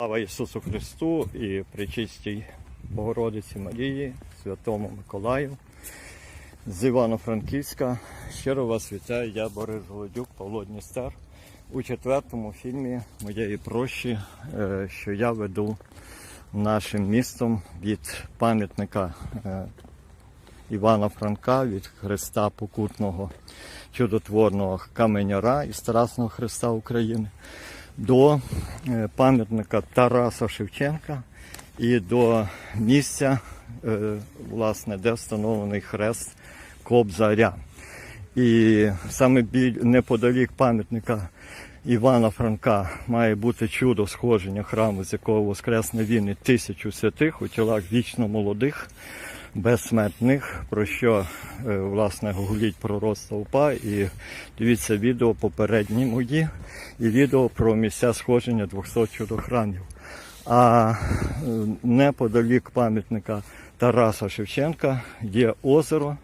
Слава Ісусу Христу і причистій Богородиці Марії, Святому Миколаю. З Івано-Франківська. Щиро вас вітаю, я Борис Голодюк, Павло Дністер. У четвертому фільмі моєї прощі, е, що я веду нашим містом від пам'ятника е, Івана Франка, від Христа Покутного чудотворного каменяра і Страсного Христа України до е, пам'ятника Тараса Шевченка і до місця, е, власне, де встановлений хрест Кобзаря. І саме неподалік пам'ятника Івана Франка має бути чудо сходження храму, з якого воскресне він і тисячу святих у тілах вічно молодих, безсмертних, про що е, власне гугліть пророцтво УПА і дивіться відео попередні мої і відео про місця сходження 200 чудохрамів. А е, неподалік пам'ятника Тараса Шевченка є озеро,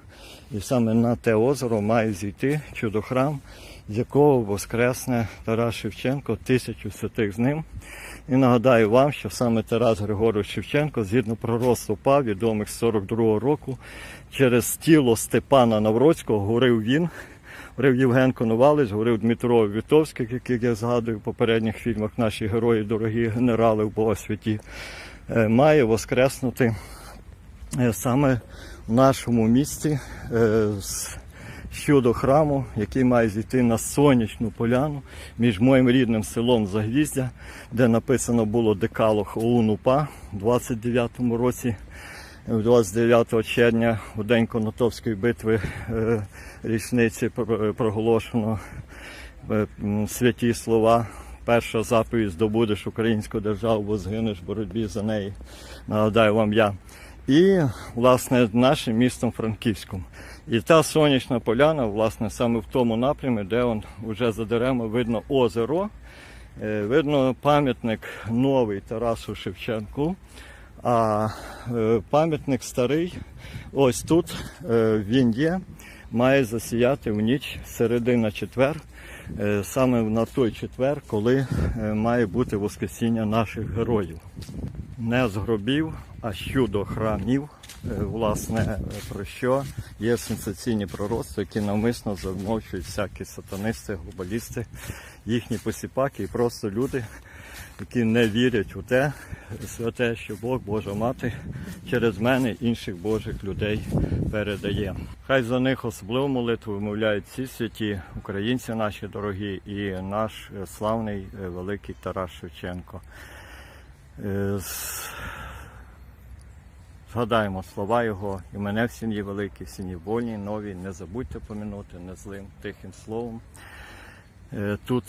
і саме на те озеро має зійти чудохрам, якого воскресне Тарас Шевченко, тисячу святих з ним. І нагадаю вам, що саме Тарас Григорович Шевченко, згідно пророцтва ПА, відомих з 42-го року, через тіло Степана Навроцького говорив він, говорив Євген Коновалець, говорив Дмитро Вітовський, який я згадую в попередніх фільмах, наші герої, дорогі генерали в Богосвяті, е, має воскреснути е, саме в нашому місті е, з щодо храму, який має зійти на сонячну поляну між моїм рідним селом Загвіздя, де написано було Декалог ОУН УПА у 29-му році, 29 червня, у день Конотопської битви е, річниці проголошено е, святі слова. Перша заповідь здобудеш українську державу, бо згинеш в боротьбі за неї. Нагадаю вам я. І, власне, нашим містом Франківськом. І та сонячна поляна, власне, саме в тому напрямі, де он вже за деревами видно озеро, е, видно пам'ятник новий Тарасу Шевченку. А е, пам'ятник старий, ось тут е, він є, має засіяти в ніч середина четвер, саме на той четвер, коли має бути Воскресіння наших героїв. Не з гробів, а щодо храмів, е, власне, е, про що є сенсаційні пророцтва, які навмисно замовчують всякі сатанисти, глобалісти, їхні посіпаки і просто люди, які не вірять у те, святе, що Бог, Божа Мати, через мене інших Божих людей передає. Хай за них особливу молитву вимовляють всі святі, українці наші дорогі і наш е, славний е, великий Тарас Шевченко. Згадаємо слова його, і мене в сім'ї великій, в сім'ї вольній, новій, не забудьте помінути не злим, тихим словом. Е, Тут,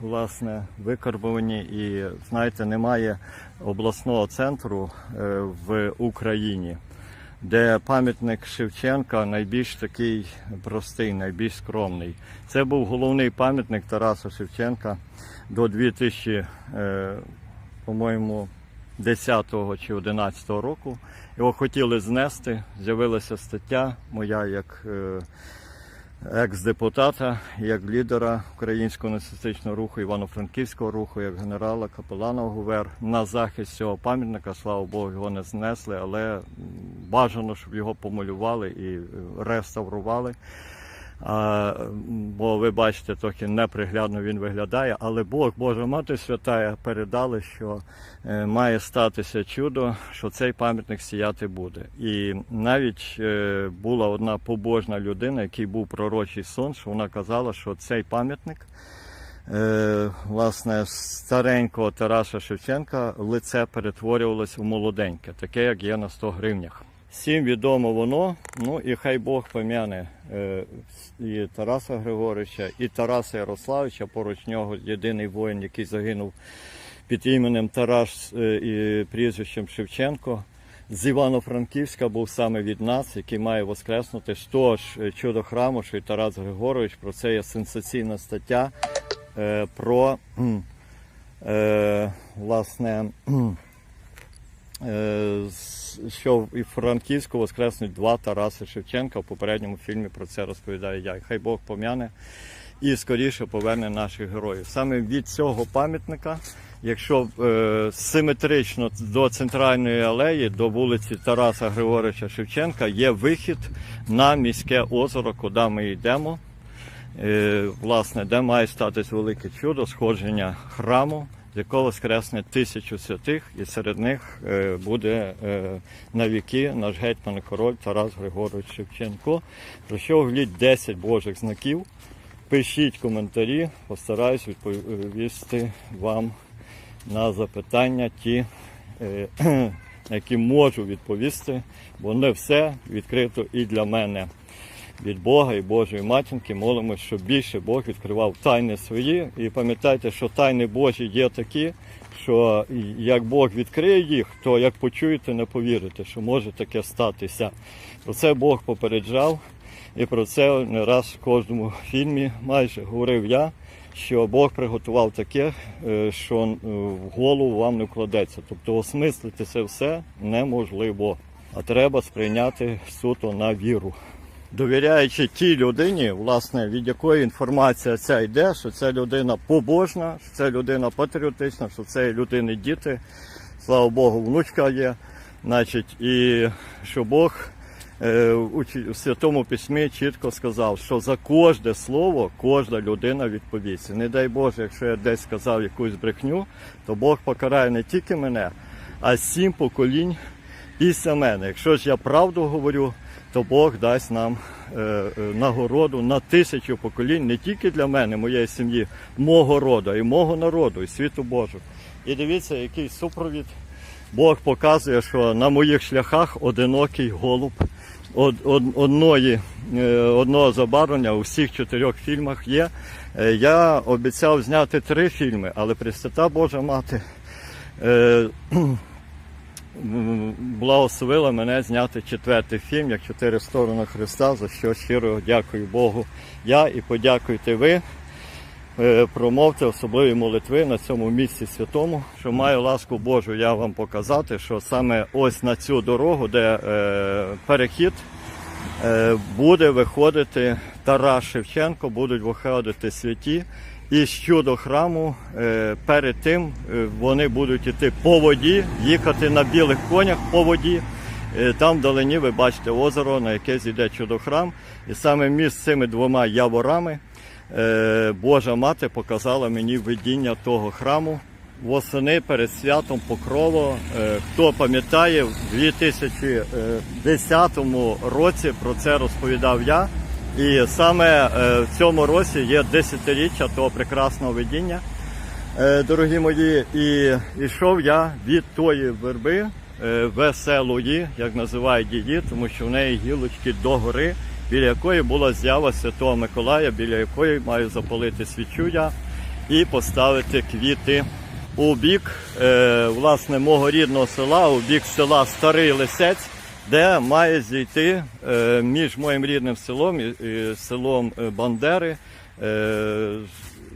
власне, викарбовані і, знаєте, немає обласного центру е, в Україні, де пам'ятник Шевченка найбільш такий простий, найбільш скромний. Це був головний пам'ятник Тараса Шевченка до 2000, е, по-моєму, 10 чи 11 року. Його хотіли знести. З'явилася стаття моя як е, екс-депутата, як лідера українського націоналістичного руху, Івано-Франківського руху, як генерала Капелана ГУВЕР на захист цього пам'ятника. Слава Богу, його не знесли, але бажано, щоб його помалювали і е, реставрували. Бо ви бачите, трохи неприглядно він виглядає, але Бог, Божа Мати Святая передали, що е, має статися чудо, що цей пам'ятник сіяти буде. І навіть е, була одна побожна людина, який був пророчий сон, що вона казала, що цей пам'ятник. Е, власне, старенького Тараса Шевченка лице перетворювалося в молоденьке, таке, як є на 100 гривнях. Всім відомо воно, ну і хай Бог пом'яне е, і Тараса Григоровича, і Тараса Ярославича, поруч нього єдиний воїн, який загинув під іменем Тарас е, і прізвищем Шевченко. З Івано-Франківська був саме від нас, який має воскреснути того ж е, чудо храму, що й Тарас Григорович. Про це є сенсаційна стаття про власне. з- що і в Франківську воскреснуть два Тараси Шевченка. В попередньому фільмі про це розповідаю я. І Хай Бог пом'яне і скоріше поверне наших героїв. Саме від цього пам'ятника, якщо е, симетрично до центральної алеї, до вулиці Тараса Григоровича Шевченка, є вихід на міське озеро, куди ми йдемо. Е, власне, де має статись велике чудо сходження храму, з якого воскресне тисячу святих, і серед них е, буде е, на віки наш гетьман король Тарас Григорович Шевченко. Про що глядь 10 божих знаків. Пишіть коментарі, постараюсь відповісти вам на запитання, ті, е, на які можу відповісти, бо не все відкрито і для мене від Бога і Божої матінки молимось, щоб більше Бог відкривав тайни свої. І пам'ятайте, що тайни Божі є такі, що як Бог відкриє їх, то як почуєте, не повірите, що може таке статися. Про це Бог попереджав, і про це не раз в кожному фільмі майже говорив я. Що Бог приготував таке, е, що е, в голову вам не вкладеться. Тобто осмислити це все неможливо, а треба сприйняти суто на віру довіряючи тій людині, власне, від якої інформація ця йде, що це людина побожна, що це людина патріотична, що це людини діти, слава Богу, внучка є. Значить, і що Бог е, у Святому Письмі чітко сказав, що за кожне слово кожна людина відповість. Не дай Боже, якщо я десь сказав якусь брехню, то Бог покарає не тільки мене, а сім поколінь після мене. Якщо ж я правду говорю, то Бог дасть нам е, е, нагороду на тисячу поколінь не тільки для мене, моєї сім'ї, мого роду, й мого народу, і світу Божу. І дивіться, який супровід. Бог показує, що на моїх шляхах одинокий голуб од, од, одної, е, одного забарвлення у всіх чотирьох фільмах є. Я обіцяв зняти три фільми, але Пресвята Божа Мати благословила мене зняти четвертий фільм, як чотири сторони Христа, за що щиро дякую Богу. Я і подякуйте ви. Е, Промовте особливі молитви на цьому місці святому, що маю ласку Божу я вам показати, що саме ось на цю дорогу, де е, перехід, е, буде виходити Тарас Шевченко, будуть виходити святі. І щодо храму, е, перед тим е, вони будуть йти по воді, їхати на білих конях по воді. Е, Там вдалині ви бачите озеро, на яке зійде чудохрам. І саме між цими двома яворами Божа мати показала мені видіння того храму. Восени перед святом Покрово. Хто пам'ятає, в 2010 році про це розповідав я. І саме е, в цьому році є десятиріччя того прекрасного видіння. Е, Дорогі мої, і йшов я від тої верби е, веселої, як називають її, тому що в неї гілочки до гори, біля якої була з'ява Святого Миколая, біля якої маю запалити свічу я і поставити квіти у бік власне мого рідного села, у бік села Старий Лисець, де має зійти е, між моїм рідним селом і, селом е, Бандери. Е,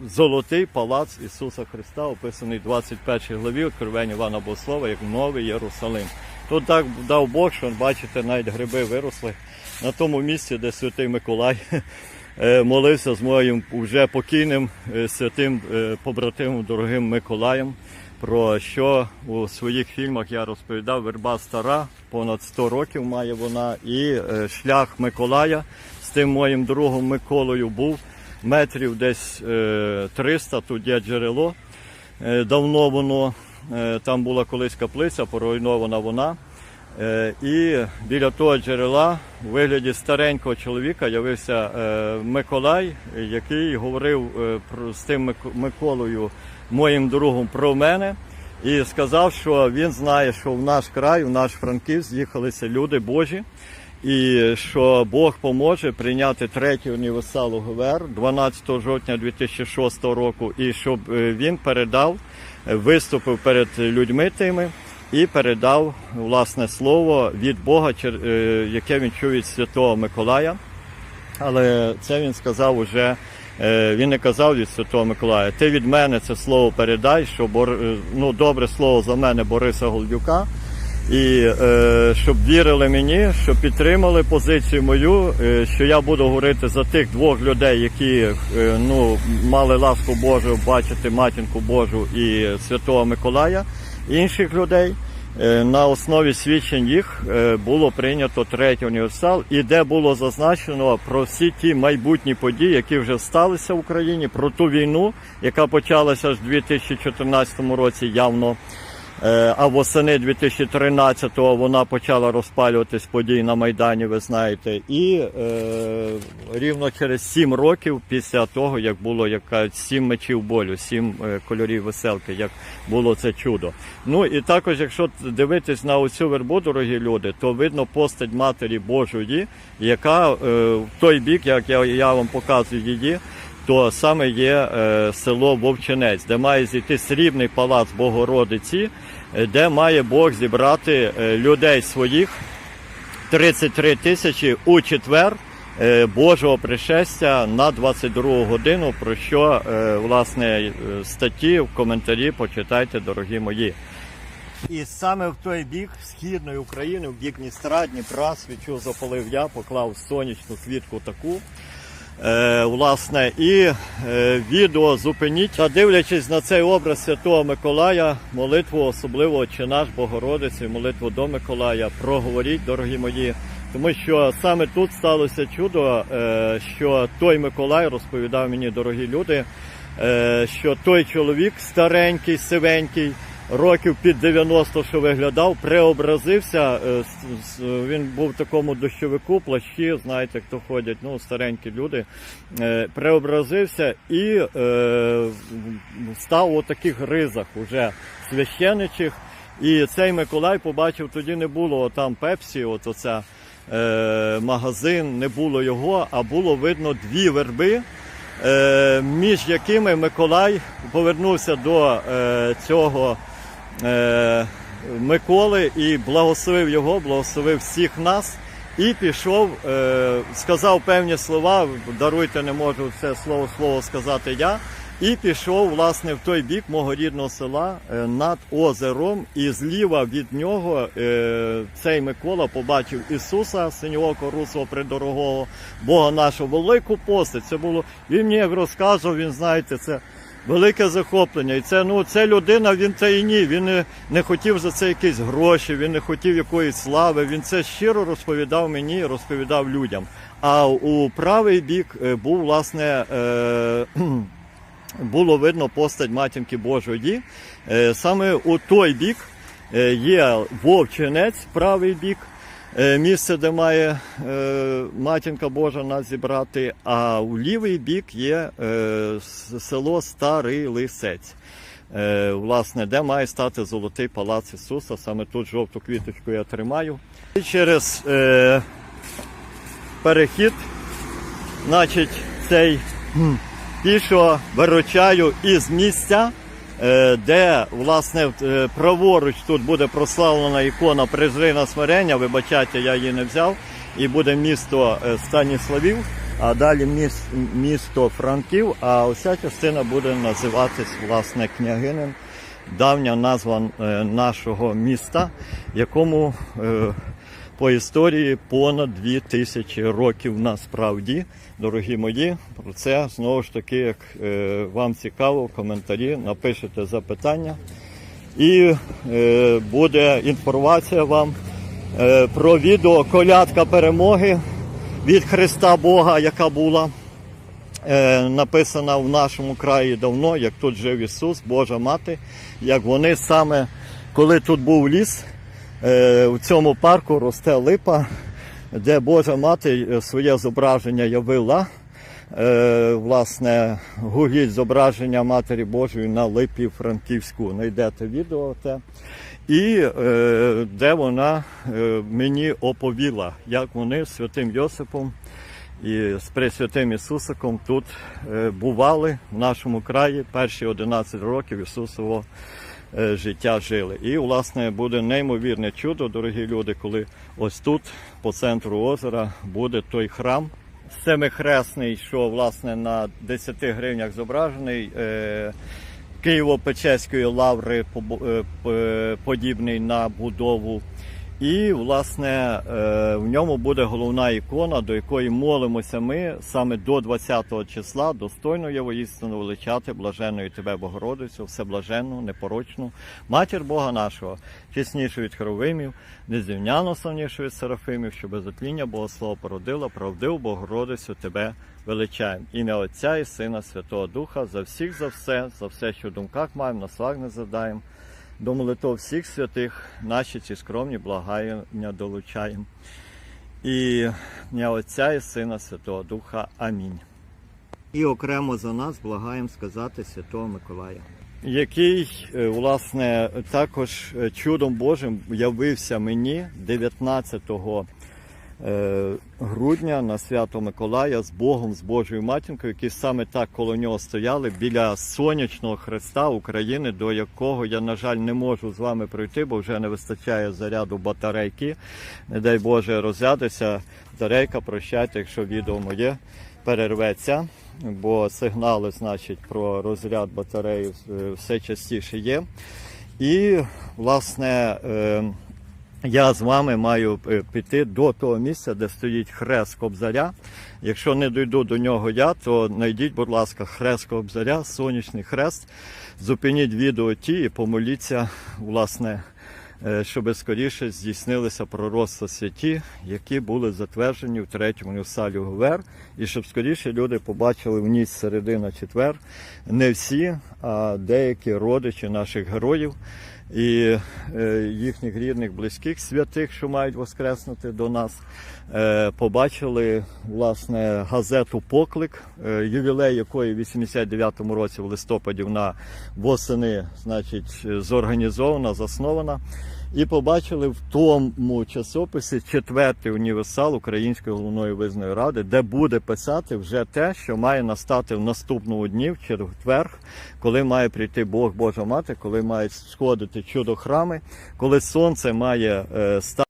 Золотий палац Ісуса Христа, описаний в 21 главі Откровення Івана Богослова, як Новий Єрусалим. Тут так дав Бог, що бачите, навіть гриби виросли на тому місці, де святий Миколай молився з моїм вже покійним святим побратимом, дорогим Миколаєм, про що у своїх фільмах я розповідав. Верба стара, понад 100 років має вона, і е, шлях Миколая з тим моїм другом Миколою був метрів десь е, 300, тут є джерело. Е, Давно воно, е, там була колись каплиця, поруйнована вона. Е, І біля того джерела у вигляді старенького чоловіка явився е, Миколай, який говорив е, з тим Миколою, моїм другом, про мене. І сказав, що він знає, що в наш край, в наш Франківськ з'їхалися люди Божі, і що Бог поможе прийняти третій універсал УГВР 12 жовтня 2006 року, і щоб е, він передав, е, виступив перед людьми тими і передав власне слово від Бога, е, яке він чує від Святого Миколая. Але це він сказав уже. Е, Він не казав від Святого Миколая. Ти від мене це слово передай, що е, ну, добре слово за мене Бориса Голдюка. І е, щоб вірили мені, щоб підтримали позицію мою, е, що я буду говорити за тих двох людей, які е, ну, мали ласку Божу бачити матінку Божу і Святого Миколая, інших людей. Е, На основі свідчень їх е, було прийнято третій універсал, і де було зазначено про всі ті майбутні події, які вже сталися в Україні, про ту війну, яка почалася ж у 2014 році явно. Е, А восени 2013-го вона почала розпалюватись події на Майдані, ви знаєте. І е, рівно через сім років після того, як було як сім мечів болю, сім е, кольорів веселки, як було це чудо. Ну і також, якщо дивитись на оцю вербу, дорогі люди, то видно постать Матері Божої, яка е, в той бік, як я, я вам показую її, то саме є е, село Вовчинець, де має зійти срібний палац Богородиці, е, де має Бог зібрати е, людей своїх 33 тисячі у четвер Божого пришестя на 22 годину, про що власне статті в коментарі почитайте, дорогі мої. І саме в той бік східної України, в бік Дністра, Дніпра, свічу запалив я, поклав сонячну квітку таку. Е, власне, і е, відео зупиніть, та дивлячись на цей образ Святого Миколая, молитву особливо чи наш Богородиці, молитву до Миколая, проговоріть, дорогі мої. Тому що саме тут сталося чудо, е, що той Миколай розповідав мені, дорогі люди, що той чоловік старенький, сивенький, років під 90, що виглядав, преобразився. е, Він був в такому дощовику, плащі, знаєте, хто ходять, ну, старенькі люди. е, Преобразився і е, став у таких ризах уже священичих. І цей Миколай побачив, тоді не було там Пепсі, от оця е, магазин, не було його, а було видно дві верби, між якими Миколай повернувся до е, цього Миколи і благословив його, благословив всіх нас. І пішов, е, сказав певні слова, даруйте, не можу це слово слово сказати я. І пішов власне в той бік мого рідного села е, над озером, і зліва від нього е, цей Микола побачив Ісуса, синього русого придорогого, Бога нашого, велику постать. Це було він мені розказував, він знаєте, це велике захоплення. І це ну це людина, він це і ні. Він не, не хотів за це якісь гроші, він не хотів якоїсь слави. Він це щиро розповідав мені, розповідав людям. А у правий бік е, був власне. Е, було видно постать матінки Божої. Е, Саме у той бік е, є вовчинець, правий бік, місце, де має е, матінка Божа нас зібрати, а у лівий бік є е, село Старий Лисець. Е, Власне, де має стати золотий палац Ісуса. Саме тут жовту квіточку я тримаю. І через е, перехід, значить, цей пішо виручаю із місця, е, де власне е, праворуч тут буде прославлена ікона Прижрина смирення. Вибачайте, я її не взяв. І буде місто е, Станіславів, а далі місто Франків. А оця частина буде називатись власне княгинин. Давня назва е, нашого міста, якому е, по історії понад дві тисячі років насправді, дорогі мої. Про це знову ж таки, як е, вам цікаво, коментарі напишете запитання. І е, буде інформація вам е, про відео Колядка перемоги від Христа Бога, яка була е, написана в нашому краї давно, як тут жив Ісус, Божа Мати, як вони саме, коли тут був ліс, у цьому парку росте липа, де Божа Мати е, своє зображення явила. Е, власне, гугліть зображення Матері Божої на липі Франківську. Знайдете відео те. І е, де вона е, мені оповіла, як вони з святим Йосипом і з Пресвятим Ісусиком тут е, бували в нашому краї перші 11 років Ісусового е, життя жили. І, власне, буде неймовірне чудо, дорогі люди, коли ось тут, по центру озера, буде той храм семихресний, що власне на 10 гривнях зображений. Е, Києво-Печерської лаври е, подібний на будову І, власне, е, в ньому буде головна ікона, до якої молимося ми саме до 20-го числа, достойно є воістину величати, блаженною тебе, Богородицю, всеблаженну, непорочну, матір Бога нашого, чеснішу від херовимів, незрівняно славнішу від серафимів, що без отління Богослова породила, правдиву Богородицю тебе величаємо. Ім'я Отця і Сина Святого Духа, за всіх, за все, за все, що в думках маємо, на слаг не задаємо. До молитов всіх святих наші ці скромні благання долучаємо. І Дня Отця і Сина Святого Духа. Амінь. І окремо за нас благаємо сказати Святого Миколая. Який, е, власне, також е, чудом Божим явився мені 19 е, грудня на свято Миколая з Богом, з Божою матінкою, які саме так коло нього стояли біля сонячного хреста України, до якого я, на жаль, не можу з вами пройти, бо вже не вистачає заряду батарейки. Не дай Боже розрядися. Батарейка, прощайте, якщо відео моє перерветься, бо сигнали, значить, про розряд батареї е, все частіше є. І, власне, е, я з вами маю е, піти до того місця, де стоїть хрест Кобзаря. Якщо не дойду до нього я, то знайдіть, будь ласка, хрест Кобзаря, сонячний хрест. Зупиніть відео ті і помоліться, власне, е, щоб скоріше здійснилися пророцтва святі, які були затверджені в третьому Нюсалі Говер, і щоб скоріше люди побачили в ніч середина четвер. Не всі, а деякі родичі наших героїв і е, їхніх рідних, близьких святих, що мають воскреснути до нас, е, побачили власне газету Поклик, е, ювілей якої в 89-му році в листопаді вона восени, значить, зорганізована, заснована. І побачили в тому часописі четвертий універсал Української головної визної ради, де буде писати вже те, що має настати в наступному дні, в четвер, коли має прийти Бог Божа Мати, коли мають сходити чудо храми, коли сонце має е, стати.